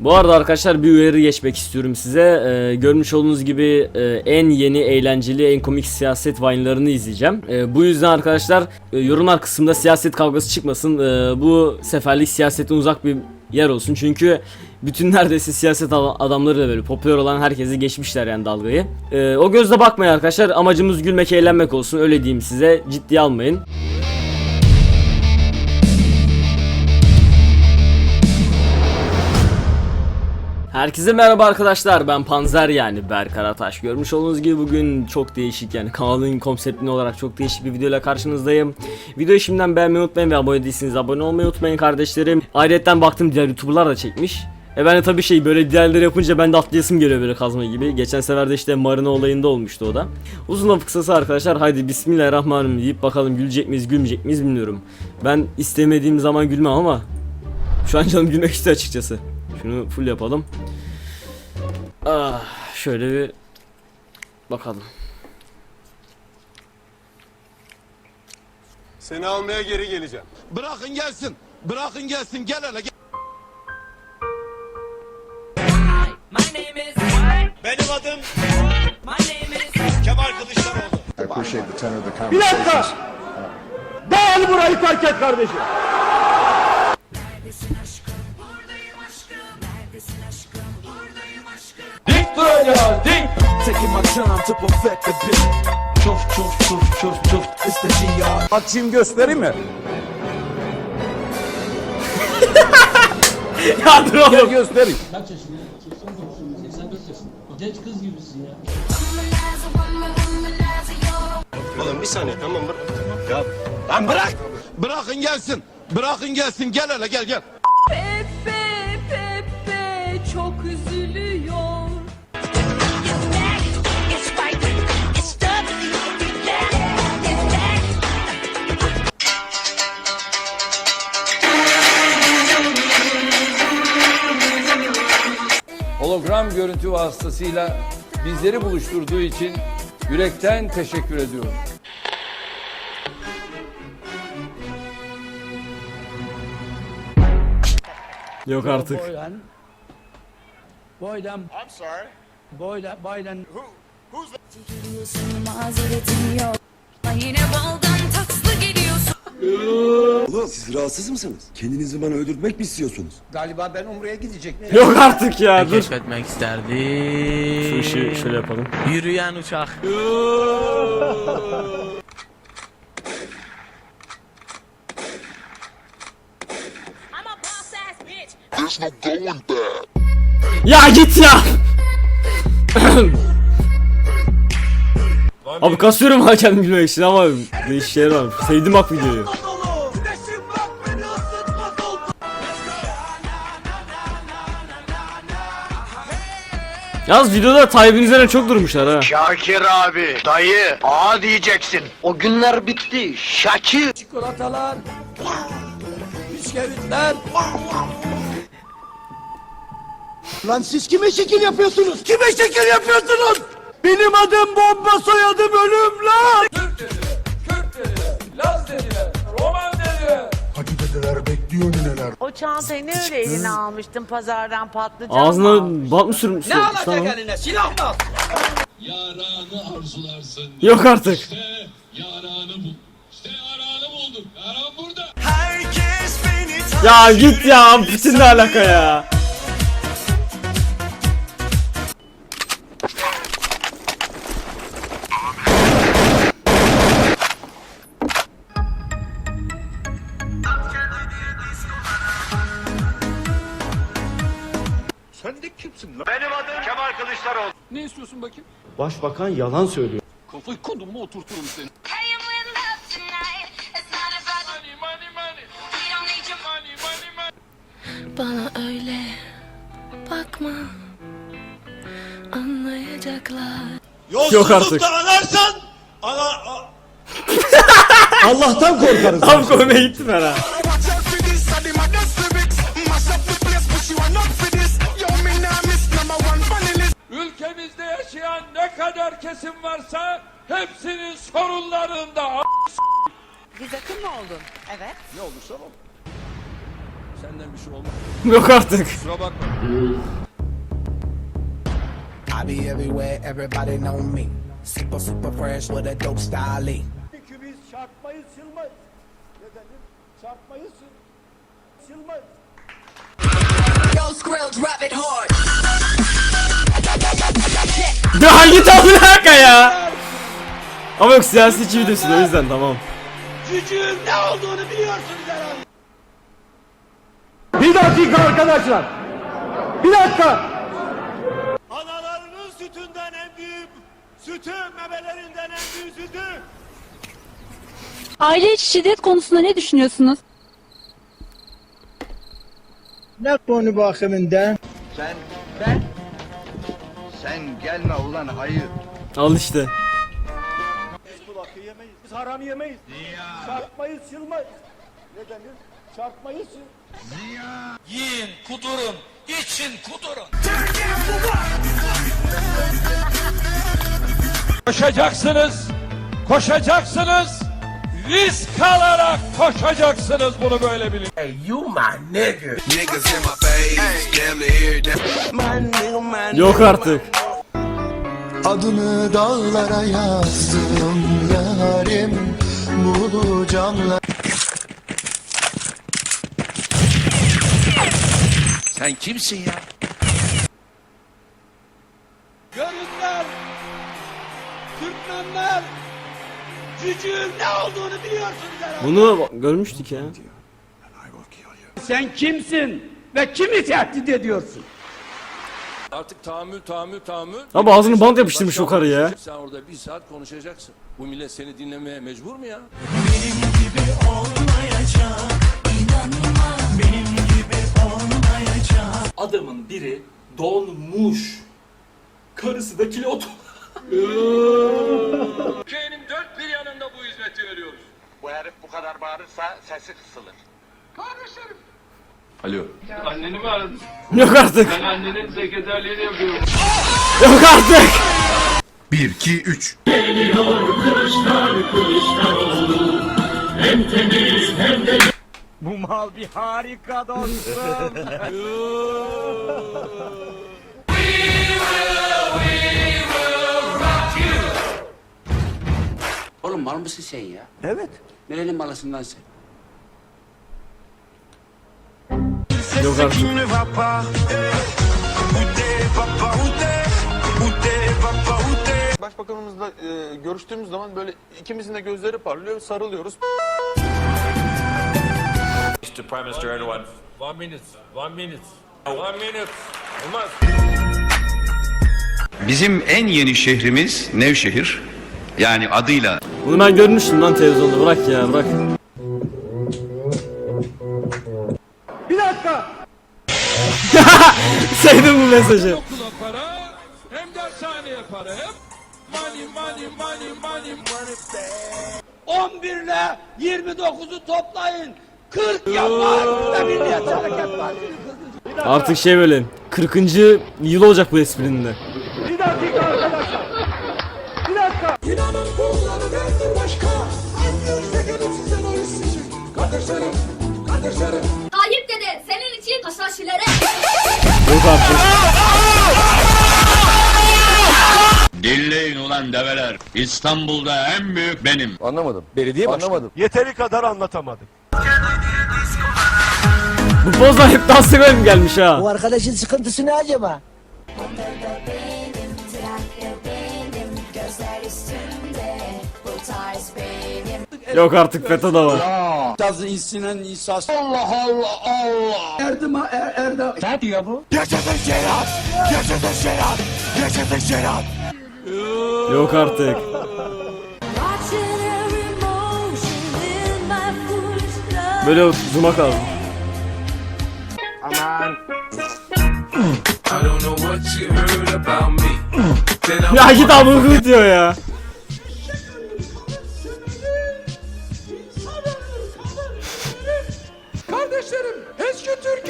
Bu arada arkadaşlar bir uyarı geçmek istiyorum size. Ee, görmüş olduğunuz gibi e, en yeni, eğlenceli, en komik siyaset vine'larını izleyeceğim. Ee, bu yüzden arkadaşlar e, yorumlar kısmında siyaset kavgası çıkmasın. Ee, bu seferlik siyasetten uzak bir yer olsun. Çünkü bütün neredeyse siyaset ad- adamları da böyle popüler olan herkesi geçmişler yani dalgayı. Ee, o gözle bakmayın arkadaşlar. Amacımız gülmek, eğlenmek olsun. Öyle diyeyim size. Ciddiye almayın. Herkese merhaba arkadaşlar ben Panzer yani Berk Arataş Görmüş olduğunuz gibi bugün çok değişik yani kanalın konseptini olarak çok değişik bir videoyla karşınızdayım Videoyu şimdiden beğenmeyi unutmayın ve abone değilseniz abone olmayı unutmayın kardeşlerim Ayrıca baktım diğer youtuberlar da çekmiş e ben de tabii şey böyle diğerleri yapınca ben de atlayasım geliyor böyle kazma gibi. Geçen sefer de işte Marina olayında olmuştu o da. Uzun lafı kısası arkadaşlar haydi bismillahirrahmanirrahim deyip bakalım gülecek miyiz gülmeyecek miyiz bilmiyorum. Ben istemediğim zaman gülmem ama şu an canım gülmek istiyor açıkçası. Şunu full yapalım. Ah, şöyle bir bakalım. Seni almaya geri geleceğim. Bırakın gelsin. Bırakın gelsin. Gel hele gel. My name is. Benim adım My name is. Kemal Kılıçdaroğlu. The conversation. Dağıl burayı terk et kardeşim. Taking my time to perfect the beat. Chuff, chuff, chuff, chuff, chuff. It's the GR. Açayım göstereyim mi? ya dur Gel oğlum. göstereyim. Kaç yaşında? 89 84 yaşında. Genç kız gibisin ya. Oğlum bir saniye tamam bırak. Ya Lan bırak. Bırakın gelsin. Bırakın gelsin. Gel hele gel gel. Hologram görüntü vasıtasıyla bizleri buluşturduğu için yürekten teşekkür ediyorum. Yok artık. Boylan. Boylan. I'm sorry. Boylan. Boylan. Geliyorsun mazeretin yok. Yine baldan takslı geliyorsun. Oğlum siz rahatsız mısınız? Kendinizi bana öldürtmek mi istiyorsunuz? Galiba ben Umre'ye gidecektim. Yok artık ya dur. Keşfetmek Şu isterdim. işi şöyle yapalım. Yürüyen uçak. I'm a boss ass bitch. Ya git ya. Abi kasıyorum ha kendim gülmek için ama değişik şeyler var. Sevdim bak videoyu. Yalnız videoda Tayyip'in üzerine çok durmuşlar ha. Şakir abi, dayı, ağa diyeceksin. O günler bitti. Şakir. Çikolatalar. Bisküvitler. Lan siz kime şekil yapıyorsunuz? Kime şekil yapıyorsunuz? Benim adım bomba soyadım ölüm lan. Türk dediler, Kürt dediler, Laz dediler, Roman. Dediler bekliyor neler. O çantayı ne öyle eline almıştın pazardan patlıcan Ağzına mı? bant mı sürmüş? Ne Alacak eline silah mı? Yaranı arzularsın. Yok artık. İşte yaranı bul. İşte yaranı buldum. Yaran burada. Ya git ya. Bütün ne alaka ya? Başbakan yalan söylüyor. Kafayı kodum mu oturturum seni. Bana öyle bakma. Anlayacaklar. Yok artık. anarsan, ana... Allah'tan korkarız. Tam komeye gitti fena. Hepsinin sorunlarında a- Biz akın mı oldun? Evet. ne olursa ol. Sen Senden bir şey olmaz. Yok artık. Kusura bakma. I be everywhere, everybody know me. Super, super fresh with a dope style. Çünkü biz çarpmayı silmeyiz. Nedendir? Çarpmayı sil hard. Ya hangi tabi dakika ya? Ama yok siyasetçi videosu o yüzden tamam. Cücüğün ne olduğunu biliyorsunuz herhalde. Bir dakika arkadaşlar. Bir dakika. Analarının sütünden en büyük sütü, memelerinden en büyük sütü. Aile içi şiddet konusunda ne düşünüyorsunuz? Ne konu bakımından? Sen, ben, sen gelme ulan hayır. Al işte. Kulakı yemeyiz. Biz haram yemeyiz. Çarpmayı silmeyiz. Nedendir? Çarpmayı sil. Yiyin, kudurun, için kudurun. Koşacaksınız, koşacaksınız, risk alarak koşacaksınız bunu böyle bilin. Yok artık. Adını dağlara yazdım yarim bulacağım Sen kimsin ya? Görünler, Türkmenler, cücüğün ne olduğunu biliyorsunuz herhalde. Bunu görmüştük ya. Sen kimsin ve kimi tehdit ediyorsun? Artık tahammül, tahammül, tahammül. Abi ağzını bant yapıştırmış o karı ya. Sen orada bir saat konuşacaksın. Bu millet seni dinlemeye mecbur mu ya? Adamın biri donmuş. Karısı da kilot. Ülkenin dört bir yanında bu hizmeti veriyoruz. Bu herif bu kadar bağırırsa sesi kısılır. Alo. Anneni mi aradın? Yok artık. Ben annenin sekreterliğini yapıyorum. Yok artık. 1 2 3 Bu mal bir harika dostum. Oğlum mal mısın sen ya? evet. Nerenin malısından sen? Yok artık. Başbakanımızla e, görüştüğümüz zaman böyle ikimizin de gözleri parlıyor, sarılıyoruz. Mr. Prime Minister Erdogan. One minute. One minute. One minute. Olmaz. Bizim en yeni şehrimiz Nevşehir. Yani adıyla Bunu ben görmüştüm lan televizyonda bırak ya bırak. Sevdim bu mesajı. Okula para, hem dershaneye para, hem money, money, money, money, money. 11 ile 29'u toplayın. 40 yapar. Ve Milliyetçi Hareket Partisi. Artık şey böyle 40. yıl olacak bu esprinin de. Bir dakika arkadaşlar. Bir dakika. İnanın bunları derdim başka. Annenize gelip size oy isteyecek. Kardeşlerim, kardeşlerim. Haşhaşilere. Yok artık. Dinleyin ulan develer. İstanbul'da en büyük benim. Anlamadım. Belediye Anlamadım. Yeteri kadar anlatamadım. Bu pozlar hep dans mi gelmiş ha? arkadaşın sıkıntısı ne acaba? Yok artık FETÖ da var. Tazı insinen insas. Allah Allah Allah. Erdem er, Erdem. Ne diyor bu? Yaşasın Şerat. Yaşasın Şerat. Yaşasın Şerat. Yok artık. Böyle zoom'a kaldım. Ya git abi diyor ya.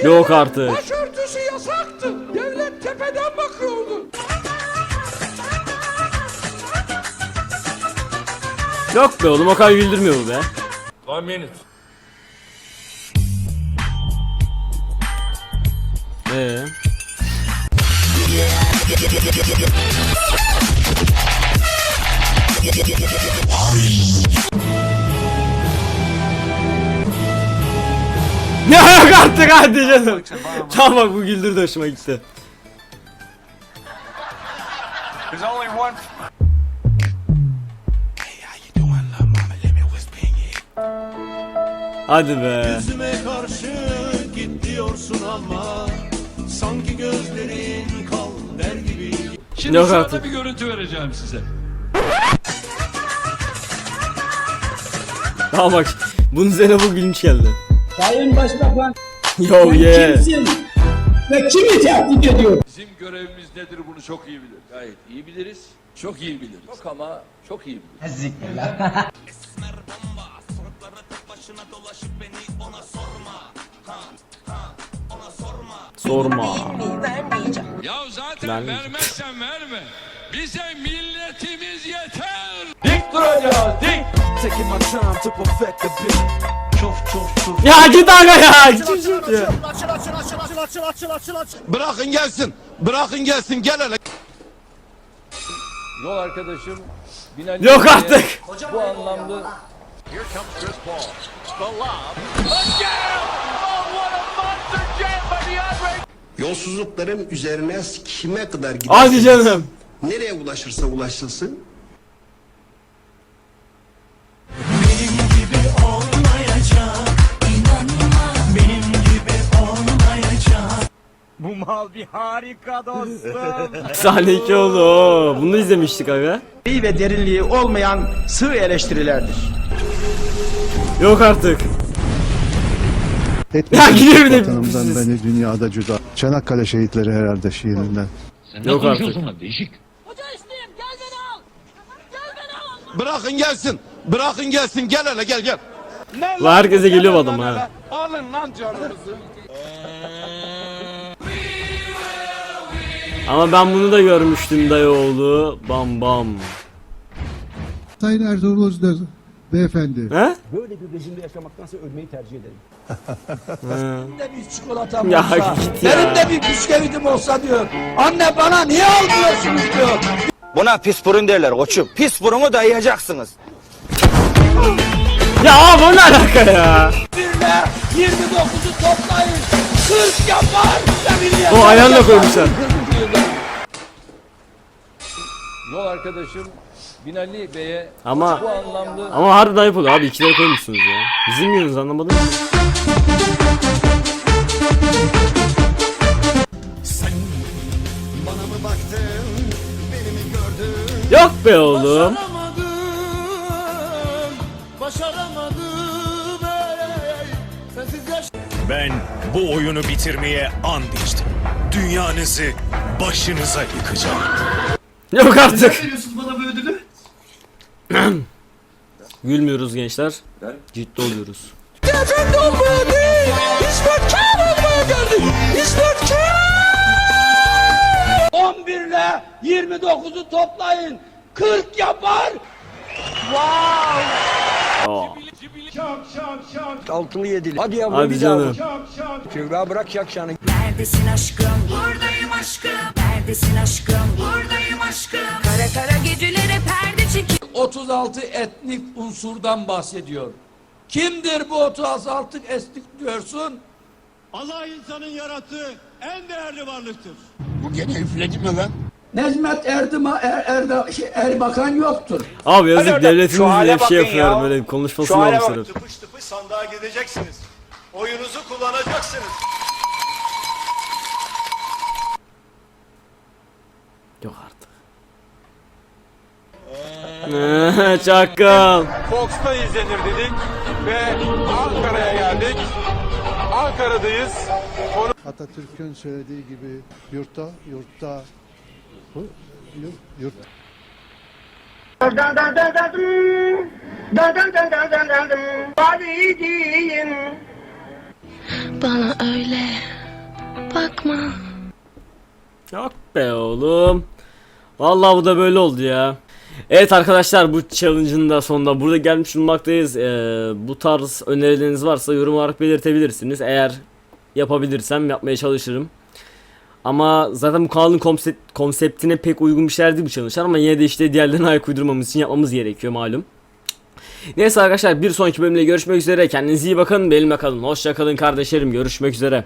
Yok artık. başörtüsü yasaktı. Devlet tepeden bakıyordu. Yok be oğlum o kadar güldürmüyor bu be. One minute. Ee. Ne yok artık hadi canım. Tamam bak bu güldürdü hoşuma gitti. There's only one. Hadi be. Yüzüme karşı git diyorsun ama sanki gözlerin kal der gibi. Şimdi Yok anda artık. bir görüntü vereceğim size. Tamam bak. Bunun üzerine bu gülünç geldi. Sayın Başbakan Yo yeah. kimsin? Ve kimi tehdit ediyor? Bizim görevimiz nedir bunu çok iyi bilir. Gayet iyi biliriz. Çok iyi biliriz. Çok ama çok iyi biliriz. Sorma. Ya zaten vermezsen verme. Bize milletimiz yeter. Dik duracağız dik. Taking my time to perfect the beat. Ya git aga ya. Git ya. Bırakın gelsin. Bırakın gelsin gel hele. Yol arkadaşım Binali Yok artık. Bu anlamda Yolsuzlukların üzerine kime kadar gidersin? Hadi canım. Nereye ulaşırsa ulaşılsın. Sahne 2 oldu. Bunu izlemiştik aga. ve derinliği olmayan sığ eleştirilerdir. Yok artık. Ya gidiyor bir de. beni dünyada cüda. Çanakkale şehitleri herhalde şiirinden. Yok artık. Hoca üstüyüm gel beni al. Gel beni al. Bırakın gelsin. Bırakın gelsin gel hele gel gel. La herkese geliyor bu adam ha. Alın lan canımızı. Ama ben bunu da görmüştüm dayıoğlu. Bam bam. Sayın Ertuğrul Özder beyefendi. He? Böyle bir rejimde yaşamaktansa ölmeyi tercih ederim. Benim de bir çikolatam Ya olsa, git ya. benim de bir bisküvitim olsa diyor. Anne bana niye almıyorsunuz diyor. Buna pis burun derler koçum. Pis burunu dayayacaksınız. Ya bu ne alaka ya? Birle 29'u toplayın. 40 yapar. O ayağını da yapar. koymuşlar. Yol arkadaşım Binali Bey'e Ama bu anlamda ama harbi dayıp oluyor abi ikileri koymuşsunuz ya. Bizim yiyorsunuz anlamadım. Bana mı baktın? Beni mi gördün? Yok be oğlum. Ben bu oyunu bitirmeye and içtim. Dünyanızı başınıza yıkacağım. Yok artık. Gülmüyoruz gençler. Ciddi oluyoruz. Olmaya değil. Hizmetkar olmaya geldik. Hizmetkar. 11 ile 29'u toplayın. 40 yapar. Aa, Altını yedili. Hadi yavrum hadi bir daha canım. vur. Kübra bırak yakşanı. Neredesin aşkım? Buradayım aşkım. Neredesin aşkım? Buradayım aşkım. Kara kara gecelere perde çekip 36 etnik unsurdan bahsediyor. Kimdir bu 36 etnik diyorsun? Allah insanın yarattığı en değerli varlıktır. Necmet Erdima er, Erda, şey, Erbakan yoktur. Abi yazık devletimiz bile bir şey bakın yapıyor ya. böyle konuşmasını Şu hale almışlar. bak. Tıpış tıpış sandığa gideceksiniz. Oyunuzu kullanacaksınız. Çakal. Fox'ta izlenir dedik ve Ankara'ya geldik. Ankara'dayız. Atatürk'ün söylediği gibi yurtta, yurtta, yurt, yurt. Bana öyle bakma. Yok be oğlum. Vallahi bu da böyle oldu ya. Evet arkadaşlar bu challenge'ın da sonunda burada gelmiş bulunmaktayız. Ee, bu tarz önerileriniz varsa yorum olarak belirtebilirsiniz. Eğer yapabilirsem yapmaya çalışırım. Ama zaten bu kanalın konsept, konseptine pek uygun bir şeyler değil bu challenge'lar ama yine de işte diğerlerine ayak uydurmamız için yapmamız gerekiyor malum. Neyse arkadaşlar bir sonraki bölümde görüşmek üzere. Kendinize iyi bakın. Benimle kalın. Hoşça kalın kardeşlerim. Görüşmek üzere.